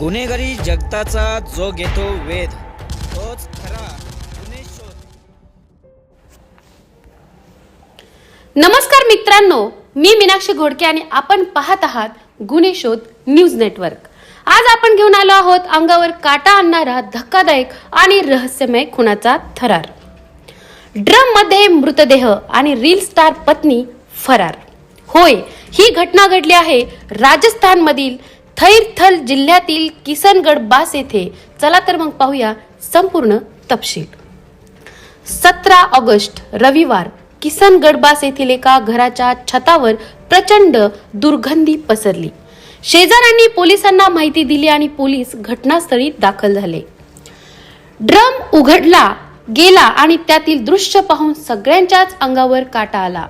गुन्हेगारी जगताचा जो घेतो वेध तोच खरा गुन्हे शोध. नमस्कार मित्रांनो मी मीनाक्षी घोडके आणि आपण पाहत आहात गुन्हे शोध न्यूज नेटवर्क. आज आपण घेऊन आलो आहोत अंगावर काटा आणणारा धक्कादायक आणि रहस्यमय खुनाचा थरार. ड्रममध्ये मृतदेह आणि रील स्टार पत्नी फरार. होय ही घटना घडली आहे राजस्थान मधील थैरथल जिल्ह्यातील किसनगड बास येथे. चला तर मग पाहूया संपूर्ण तपशील. सतरा ऑगस्ट रविवार. किसनगड बास येथील एका घराच्या छतावर प्रचंड दुर्गंधी पसरली. शेजाऱ्यांनी पोलिसांना माहिती दिली आणि पोलीस घटनास्थळी दाखल झाले. ड्रम उघडला गेला आणि त्यातील दृश्य पाहून सगळ्यांच्याच अंगावर काटा आला.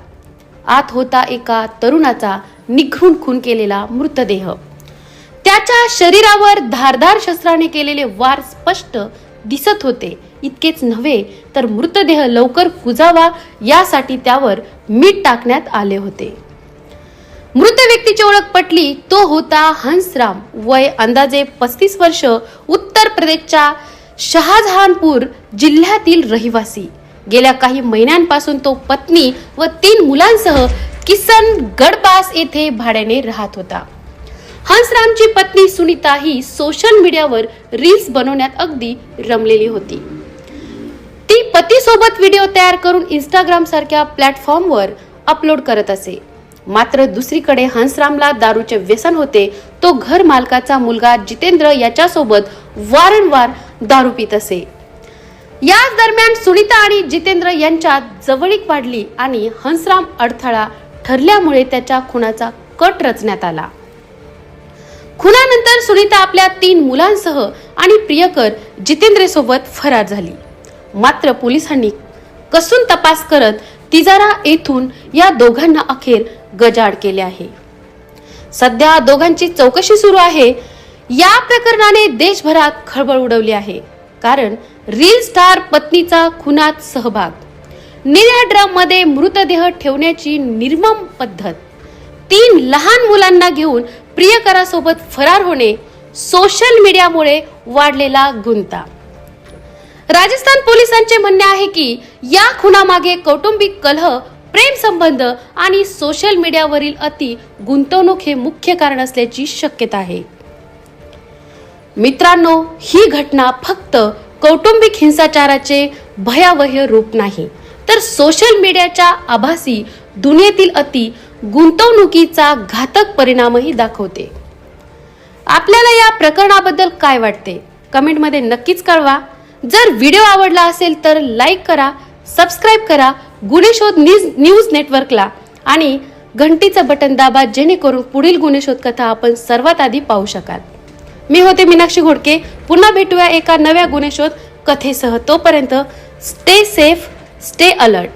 आत होता एका तरुणाचा निघून खून केलेला मृतदेह. त्याच्या शरीरावर धारदार शस्त्राने केलेले वार स्पष्ट दिसत होते. इतकेच नव्हे तर मृतदेह लवकर कुजावा यासाठी त्यावर मीठ टाकण्यात आले होते. मृत व्यक्तीची ओळख पटली तो होता हंसराम. वय अंदाजे पस्तीस वर्ष उत्तर प्रदेशच्या शहाजहानपूर जिल्ह्यातील रहिवासी. गेल्या काही महिन्यांपासून तो पत्नी व तीन मुलांसह किसन गडबास येथे भाड्याने राहत होता. हंसरामची पत्नी सुनीता ही सोशल मीडियावर रील्स बनवण्यात अगदी रमलेली होती. ती पतीसोबत व्हिडिओ तयार करून इंस्टाग्राम सारख्या प्लॅटफॉर्मवर अपलोड करत असे. मात्र दुसरीकडे हंसरामला दारूचे व्यसन होते तो घर मालकाचा मुलगा जितेंद्र याच्यासोबत वारंवार दारू पित असे. याच दरम्यान सुनीता आणि जितेंद्र यांच्यात जवळीक वाढली आणि हंसराम अडथळा ठरल्यामुळे त्याच्या खुनाचा कट रचण्यात आला. खुनानंतर सुनीता आपल्या तीन मुलांसह आणि प्रियकर जितेंद्रेसोबत फरार झाली. मात्र पोलिसांनी कसून तपास करत तिजारा येथून या दोघांना अखेर गजाड केले आहे. सध्या दोघांची चौकशी सुरू आहे. या प्रकरणाने देशभरात खळबळ उडवली आहे. कारण रील स्टार पत्नीचा खुनात सहभाग. निळ्या ड्रममध्ये मृतदेह ठेवण्याची निर्मम पद्धत. तीन लहान मुलांना घेऊन प्रियकरासोबत फरार होणे सोशल मीडियामुळे वाढलेला गुंता. राजस्थान पोलिसांचे म्हणणे आहे की या खुनामागे कौटुंबिक कलह प्रेम संबंध आणि सोशल मीडियावरील अति गुंतवणूक हे मुख्य कारण असल्याची शक्यता आहे. मित्रांनो ही घटना फक्त कौटुंबिक हिंसाचाराचे भयावह रूप नाही तर सोशल मीडियाच्या आभासी दुनियेतील अति गुंतवणुकीचा घातक परिणामही दाखवते. आपल्याला या प्रकरणाबद्दल काय वाटते? कमेंटमध्ये नक्कीच कळवा. जर व्हिडिओ आवडला असेल तर लाईक करा सबस्क्राईब करा गुन्हेशोध न्यूज न्यूज नेटवर्कला आणि घंटीचं बटन दाबा जेणेकरून पुढील गुन्हेशोध कथा आपण सर्वात आधी पाहू शकाल. मी होते मीनाक्षी घोडके. पुन्हा भेटूया एका नव्या गुन्हेशोध कथेसह. तोपर्यंत स्टे सेफ स्टे अलर्ट